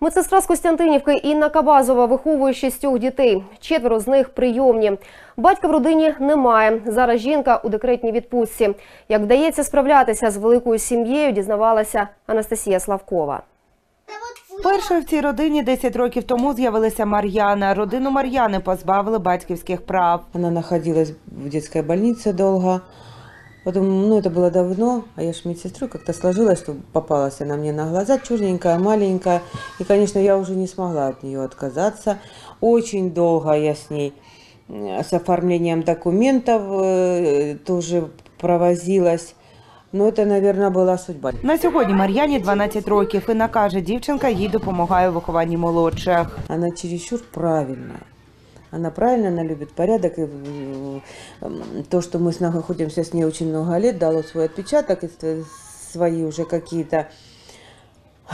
Медсестра з Костянтинівки Інна Кабазова виховує шістьох дітей. Четверо з них прийомні. Батька в родині немає. Зараз жінка у декретній відпустці. Як вдається справлятися з великою сім'єю, дізнавалася Анастасія Славкова. Першою в цій родині 10 років тому з'явилася Мар'яна. Родину Мар'яни позбавили батьківських прав. Она находилась в детской больнице долго. Потом, ну, это было давно, а я ж медсестрой как-то сложилось, что попалась она мне на глаза, черненькая, маленькая. И, конечно, я уже не смогла от нее отказаться. Очень долго я с ней э, с оформлением документов э, тоже провозилась. Но это, наверное, была судьба. На сьогодні Мар'яні 12 років. Інна каже, дівчинка їй допомагає у вихованні молодших. Она чересчур правильная. Она правильно, она любит порядок. И то, что мы находимся с ней очень много лет, дало свой отпечаток, и свои уже какие-то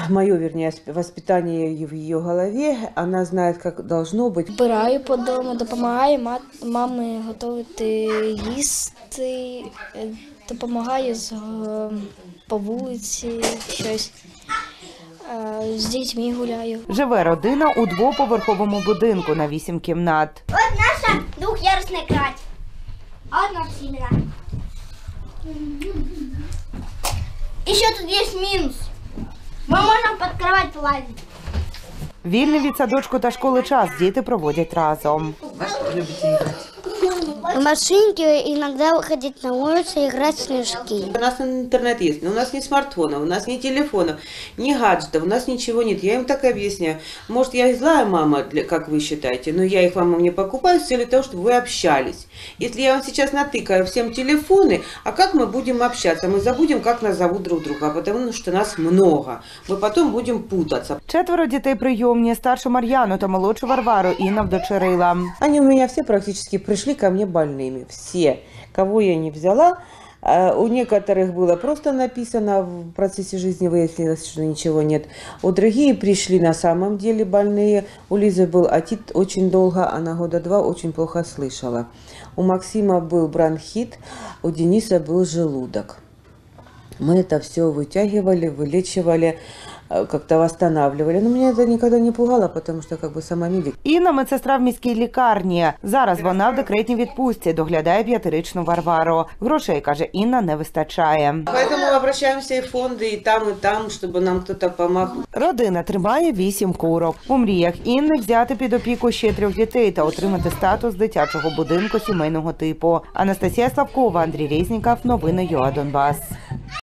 мое, вернее, осп- воспитание в ее голове. Она знает, как должно быть. Вбираю по дому, допомагаю ма- мамі готувати їсти, е, допомагаю з, по вулиці щось. Е, З дітьми гуляю. Живе родина у двоповерховому будинку на 8 кімнат. Вот наша двухъярусная кровать. А вот Максимина. Еще тут есть минус. Мы можем под кровать полазить. Вільний від садочку та школи час діти проводять разом. В машинке иногда выходить на улицу и играть в снежки. У нас интернет есть, но у нас ни смартфонов, у нас ни телефонов, ни гаджетов, у нас ничего нет. Я им так объясняю. Может, я и злая мама, для- как вы считаете, но я их вам не покупаю с целью того, чтобы вы общались. Если я вам сейчас натыкаю всем телефоны, а как мы будем общаться? Мы забудем, как нас зовут друг друга, потому что нас много. Мы потом будем путаться. Четверо дітей прийомні, старшу Мар'яну та молодшу Варвару Інна вдочерила. Они у меня все практически пришли ко мне больными. Все. Кого я не взяла, а у некоторых было просто написано в процессе жизни, выяснилось, что ничего нет. У другие пришли на самом деле больные. У Лизы был отит очень долго, она года два очень плохо слышала. У Максима был бронхит, у Дениса был желудок. Мы это все вытягивали, вылечивали, э, как-то восстанавливали. Но меня это никогда не пугало, потому что как бы сама медик. Інна медсестра в міській лікарні. Зараз вона в декретній відпустці, доглядає п'ятирічну Варвару. Грошей, каже Інна, не вистачає. Поэтому обращаемся и в фонды, и там, и там, чтобы нам кто-то помог. Родина тримає вісім курок. У мріях Інни взяти під опіку ще трьох дітей та отримати статус дитячого будинку сімейного типу. Анастасія Славкова, Андрій Резніков. Новини ЮА Донбас.